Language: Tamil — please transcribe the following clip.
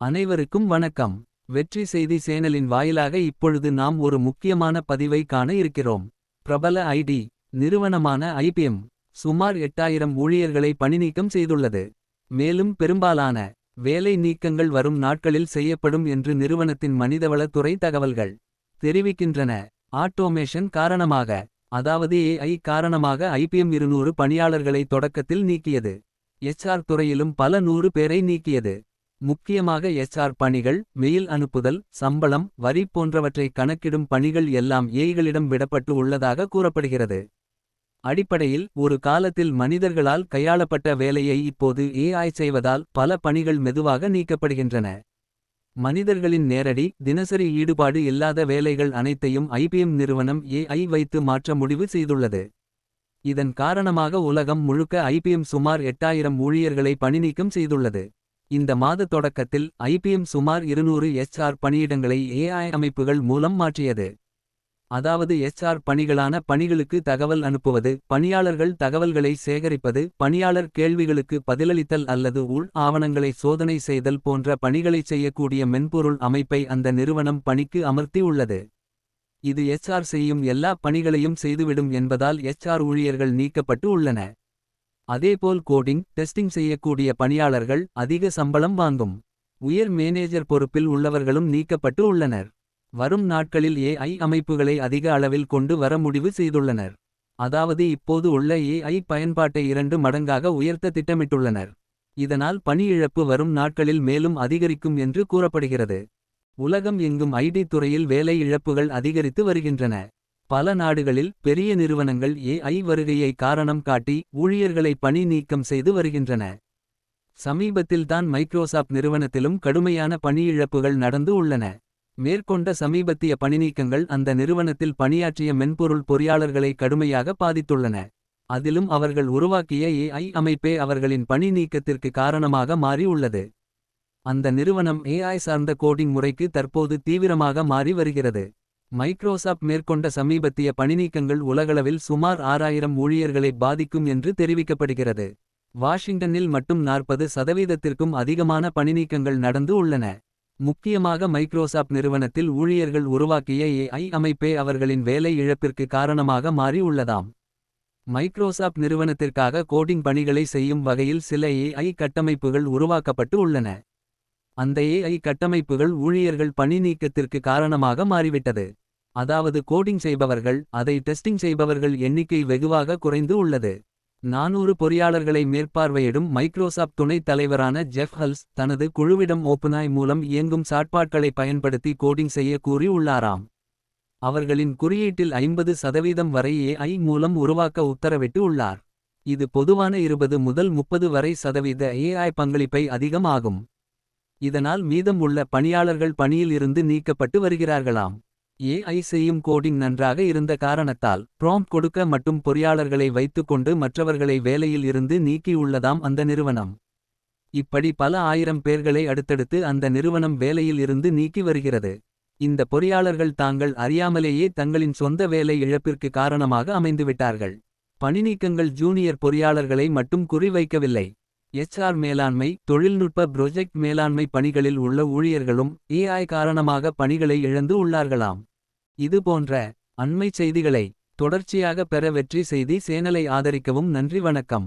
அனைவருக்கும் வணக்கம். வெற்றி செய்தி சேனலின் வாயிலாக இப்பொழுது நாம் ஒரு முக்கியமான பதிவை காண இருக்கிறோம். பிரபல ஐடி நிறுவனமான ஐபிஎம் சுமார் எட்டாயிரம் ஊழியர்களை பணிநீக்கம் செய்துள்ளது. மேலும் பெரும்பாலான வேலை நீக்கங்கள் வரும் நாட்களில் செய்யப்படும் என்று நிறுவனத்தின் மனிதவள துறை தகவல்கள் தெரிவிக்கின்றன. ஆட்டோமேஷன் காரணமாக அதாவது ஏஐ காரணமாக ஐபிஎம் இருநூறு பணியாளர்களை தொடக்கத்தில் நீக்கியது. எச்ஆர் துறையிலும் பல நூறு பேரை நீக்கியது. முக்கியமாக எச்ஆர் பணிகள் மெயில் அனுப்புதல் சம்பளம் வரி போன்றவற்றை கணக்கிடும் பணிகள் எல்லாம் ஏய்களிடம் விடப்பட்டு உள்ளதாக கூறப்படுகிறது. அடிப்படையில் ஒரு காலத்தில் மனிதர்களால் கையாளப்பட்ட வேலையை இப்போது ஏஐ செய்வதால் பல பணிகள் மெதுவாக நீக்கப்படுகின்றன. மனிதர்களின் நேரடி தினசரி ஈடுபாடு இல்லாத வேலைகள் அனைத்தையும் ஐபிஎம் நிறுவனம் ஏஐ வைத்து மாற்ற முடிவு செய்துள்ளது. இதன் காரணமாக உலகம் முழுக்க ஐபிஎம் சுமார் எட்டாயிரம் ஊழியர்களை பணிநீக்கம் செய்துள்ளது. இந்த மாத தொடக்கத்தில் ஐபிஎம் சுமார் இருநூறு எச்ஆர் பணியிடங்களை ஏஐ அமைப்புகள் மூலம் மாற்றியது. அதாவது எச்ஆர் பணிகளான பணிகளுக்கு தகவல் அனுப்புவது பணியாளர்கள் தகவல்களை சேகரிப்பது பணியாளர் கேள்விகளுக்கு பதிலளித்தல் அல்லது உள் ஆவணங்களை சோதனை செய்தல் போன்ற பணிகளைச் செய்யக்கூடிய மென்பொருள் அமைப்பை அந்த நிறுவனம் பணிக்கு அமர்த்தி உள்ளது. இது எச்ஆர் செய்யும் எல்லா பணிகளையும் செய்துவிடும் என்பதால் எச்ஆர் ஊழியர்கள் நீக்கப்பட்டு உள்ளன அதேபோல் கோடிங் டெஸ்டிங் செய்யக்கூடிய பணியாளர்கள் அதிக சம்பளம் வாங்கும். உயர் மேனேஜர் பொறுப்பில் உள்ளவர்களும் நீக்கப்பட்டு உள்ளனர். வரும் நாட்களில் ஏஐ அமைப்புகளை அதிக அளவில் கொண்டு வர முடிவு செய்துள்ளனர். அதாவது இப்போது உள்ள ஏஐ பயன்பாட்டை இரண்டு மடங்காக உயர்த்த திட்டமிட்டுள்ளனர். இதனால் பணியிழப்பு வரும் நாட்களில் மேலும் அதிகரிக்கும் என்று கூறப்படுகிறது. உலகம் எங்கும் ஐடி துறையில் வேலை இழப்புகள் அதிகரித்து வருகின்றன. பல நாடுகளில் பெரிய நிறுவனங்கள் ஏஐ வருகையை காரணம் காட்டி ஊழியர்களை பணி நீக்கம் செய்து வருகின்றன. சமீபத்தில்தான் மைக்ரோசாப்ட் நிறுவனத்திலும் கடுமையான பணியிழப்புகள் நடந்து உள்ளன. மேற்கொண்ட சமீபத்திய பணிநீக்கங்கள் அந்த நிறுவனத்தில் பணியாற்றிய மென்பொருள் பொறியாளர்களை கடுமையாக பாதித்துள்ளன. அதிலும் அவர்கள் உருவாக்கிய ஏஐ அமைப்பே அவர்களின் பணி நீக்கத்திற்கு காரணமாக மாறி உள்ளது. அந்த நிறுவனம் ஏஐ சார்ந்த கோடிங் முறைக்கு தற்போது தீவிரமாக மாறி வருகிறது. மைக்ரோசாப்ட் மேற்கொண்ட சமீபத்திய பணிநீக்கங்கள் உலகளவில் சுமார் ஆறாயிரம் ஊழியர்களை பாதிக்கும் என்று தெரிவிக்கப்படுகிறது. வாஷிங்டனில் மட்டும் நாற்பது சதவீதத்திற்கும் அதிகமான பணிநீக்கங்கள் நடந்து உள்ளன. முக்கியமாக மைக்ரோசாப்ட் நிறுவனத்தில் ஊழியர்கள் உருவாக்கிய ஏஐ அமைப்பே அவர்களின் வேலை இழப்பிற்கு காரணமாக மாறி உள்ளதாம். மைக்ரோசாப்ட் நிறுவனத்திற்காக கோடிங் பணிகளை செய்யும் வகையில் சில ஏஐ கட்டமைப்புகள் உருவாக்கப்பட்டு உள்ளன. அந்த ஏஐ கட்டமைப்புகள் ஊழியர்கள் பணி நீக்கத்திற்கு காரணமாக மாறிவிட்டது. அதாவது கோடிங் செய்பவர்கள் அதை டெஸ்டிங் செய்பவர்கள் எண்ணிக்கை வெகுவாக குறைந்து உள்ளது. நானூறு பொறியாளர்களை மேற்பார்வையிடும் மைக்ரோசாப்ட் துணைத் தலைவரான ஜெஃப் ஹல்ஸ் தனது குழுவிடம் ஓப்பனாய் மூலம் இயங்கும் சாட்பாட்களை பயன்படுத்தி கோடிங் செய்ய கூறி உள்ளாராம் அவர்களின் குறியீட்டில் ஐம்பது சதவீதம் வரை ஏஐ மூலம் உருவாக்க உத்தரவிட்டு உள்ளார். இது பொதுவான இருபது முதல் முப்பது வரை சதவீத ஏஐ பங்களிப்பை அதிகம் ஆகும் இதனால் மீதம் உள்ள பணியாளர்கள் பணியில் இருந்து நீக்கப்பட்டு வருகிறார்களாம். ஏஐ செய்யும் கோடிங் நன்றாக இருந்த காரணத்தால் ப்ராம்ப் கொடுக்க மட்டும் பொறியாளர்களை வைத்துக்கொண்டு மற்றவர்களை வேலையில் இருந்து நீக்கியுள்ளதாம் அந்த நிறுவனம். இப்படி பல ஆயிரம் பேர்களை அடுத்தடுத்து அந்த நிறுவனம் வேலையில் இருந்து நீக்கி வருகிறது. இந்த பொறியாளர்கள் தாங்கள் அறியாமலேயே தங்களின் சொந்த வேலை இழப்பிற்கு காரணமாக அமைந்துவிட்டார்கள். பணிநீக்கங்கள் ஜூனியர் பொறியாளர்களை மட்டும் குறிவைக்கவில்லை. எச்ஆர் மேலாண்மை தொழில்நுட்ப புரொஜெக்ட் மேலாண்மை பணிகளில் உள்ள ஊழியர்களும் ஏஐ காரணமாக பணிகளை இழந்து உள்ளார்களாம். இது போன்ற அண்மைச் செய்திகளை தொடர்ச்சியாக பெற வெற்றி செய்தி சேனலை ஆதரிக்கவும் நன்றி வணக்கம்.